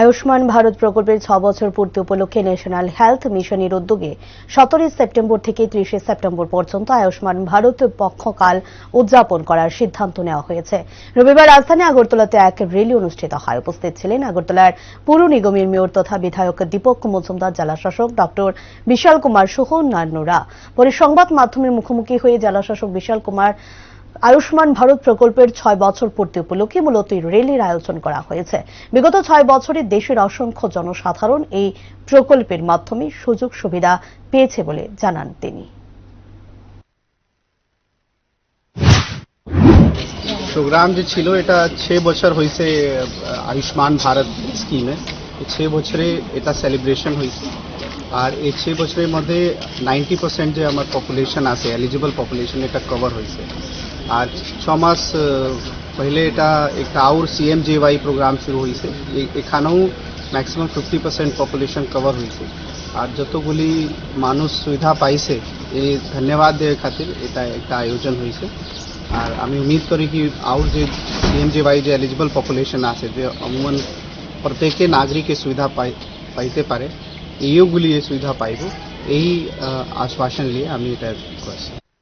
আয়ুষ্মান ভারত প্রকল্পের ছ বছর পূর্তি উপলক্ষে ন্যাশনাল হেলথ মিশনের উদ্যোগে সতেরোই সেপ্টেম্বর থেকে ত্রিশে সেপ্টেম্বর পর্যন্ত আয়ুষ্মান ভারত পক্ষকাল উদযাপন করার সিদ্ধান্ত নেওয়া হয়েছে। রবিবার রাজধানী আগরতলাতে এক র্যালি অনুষ্ঠিত হয়। উপস্থিত ছিলেন আগরতলার পুর নিগমের মেয়র তথা বিধায়ক দীপক মজুমদার জেলাশাসক ডক্টর বিশাল কুমার সহ অন্যান্যরা। পরে সংবাদ মাধ্যমের মুখোমুখি হয়ে জেলাশাসক বিশাল কুমার আয়ুষ্মান ভারত প্রকল্পের ছয় বছর পূর্তি উপলক্ষে মূলত এই র্যালির আয়োজন করা হয়েছে। বিগত ছয় বছরে দেশের অসংখ্য জনসাধারণ এই প্রকল্পের মাধ্যমে সুযোগ সুবিধা পেয়েছে বলে জানান তিনি। প্রোগ্রাম যে ছিল, এটা ছ বছর হয়েছে আয়ুষ্মান ভারত স্কিমে। ছ বছরে এটা সেলিব্রেশন হয়েছে। আর এই ছ বছরের মধ্যে নাইনটি পার্সেন্ট যে আমার পপুলেশন আছে এলিজিবল পপুলেশন এটা কভার হয়েছে। আর ছ মাস আহ, পহলে এটা একটা আউর সিএম জে ওয়াই প্রোগ্রাম শুরু হয়েছে এ- এখানেও maximum fifty percent population cover হয়েছে আর যতগুলি মানুষ সুবিধা পাইছে এই ধন্যবাদ দেওয়ার খাতির এটা একটা আয়োজন হয়েছে আর আমি উম্मीद করি কি আউর যে সিএমজেওয়াই যে এলিজিবল পপুলেশন আছে যে অমুমান প্রত্যেকে নাগরিকের সুবিধা পাই পাইতে পারে এইগুলি এই সুবিধা পাইব এই আহ, আশ্বাসন নিয়ে আমি এটা করছি